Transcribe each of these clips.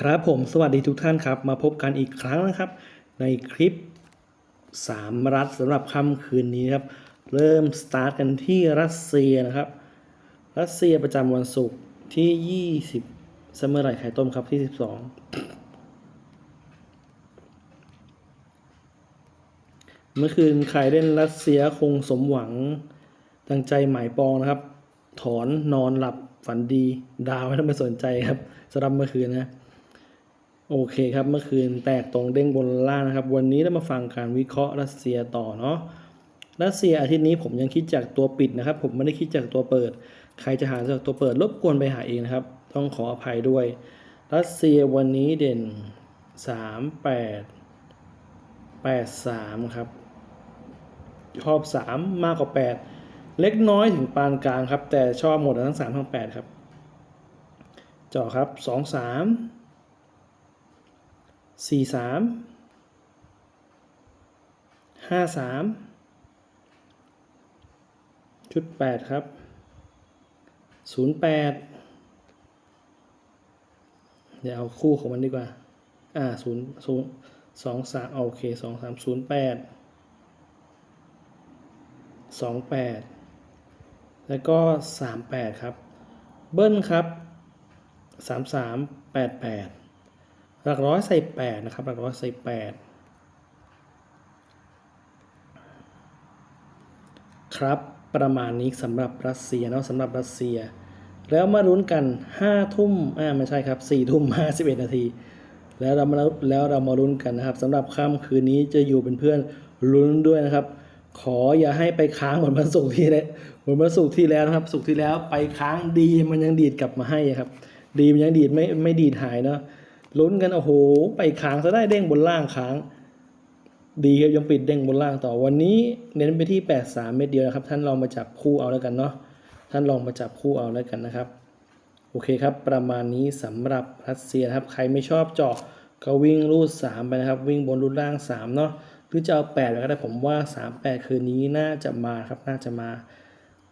ครับผมสวัสดีทุกท่านครับ มาพบกันอีกครั้งนะครับ ในคลิป 3 รัฐสำหรับค่ำคืนนี้ครับ เริ่มสตาร์ทกันที่รัสเซียนะครับ รัสเซียประจำวันศุกร์ที่ 20เสมอไหร่ไข่ต้มครับที่ 12 เมื่อคืนใครเล่นรัสเซียคงสมหวังดังใจหมายปองนะครับ ถอนนอนหลับฝันดี ดาวไม่ต้องไปสนใจครับสำหรับเมื่อคืนนะ โอเคครับเมื่อคืนแตกตรงเด้งบนล่างนะครับ วันนี้เรามาฟังการวิเคราะห์รัสเซียต่อเนาะรัสเซียอาทิตย์นี้ผมยังคิดจากตัวปิดนะครับ ผมไม่ได้คิดจากตัวเปิด ใครจะหาจากตัวเปิดรบกวนไปหาเองนะครับ ต้องขออภัยด้วย รัสเซียวันนี้เด่น 3 8 8 3 ครับชอบ 3 มากกว่า 8 เล็กน้อยถึงปานกลางครับ แต่ชอบหมดทั้ง 3 ทั้ง 8 ครับเจาะครับ 2 3 สี่สามห้าสามชุดแปดครับศูนย์แปดเดี๋ยวเอาคู่ของมันดีกว่า อ่าศูนย์ศูนย์สองสามโอเคสองสามศูนย์แปดสองแปดแล้วก็สามแปดครับ เบิ้ลครับสามสามแปดแปด หลักร้อยใส่แปดนะครับ หลักร้อยใส่แปดครับประมาณนี้สำหรับรัสเซียเนาะสำหรับรัสเซีย แล้วมาลุ้นกัน5ทุ่มอ่าไม่ใช่ครับ4ทุ่ม51 นาที แล้วเรามาแล้วเรามาลุ้นกันนะครับสำหรับค่ำคืนนี้จะอยู่เป็นเพื่อนลุ้นด้วยนะครับ ขออย่าให้ไปค้างเหมือนวันศุกร์ที่แล้วเหมือนวันศุกร์ที่แล้วนะครับศุกร์ที่แล้วไปค้างดีมันยังดีดกลับมาให้ครับ ดีมันยังดีดไม่ไม่ดีดหายเนาะ ลุ้นกันโอ้โห ไปค้างซะได้เด้งบนล่างค้าง ดีครับยังปิดเด้งบนล่างต่อวันนี้เน้นไปที่ 83 เม็ดเดียวนะครับ ท่านลองมาจับคู่เอาแล้วกันเนาะท่านลองมาจับคู่เอาแล้วกันนะครับ โอเคครับ ประมาณนี้สำหรับรัสเซียครับ ใครไม่ชอบเจาะก็วิ่งรูด 3 ไปนะครับ วิ่งบนรูดล่าง 3 เนาะหรือจะเอา8ไปก็ได้ผมว่า 3 8 คืนนี้น่าจะมาครับน่าจะมา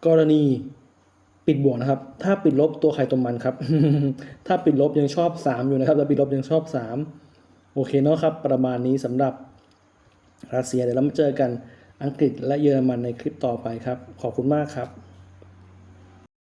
กรณี ปิดบวกนะครับ ถ้าปิดลบตัวใครตัวมันครับ ถ้าปิดลบยังชอบ 3 อยู่นะครับถ้าปิดลบยังชอบ 3 โอเคเนาะครับ ประมาณนี้สำหรับรัสเซียเดี๋ยวเรามาเจอกันอังกฤษและเยอรมันในคลิปต่อไปครับ ขอบคุณมากครับ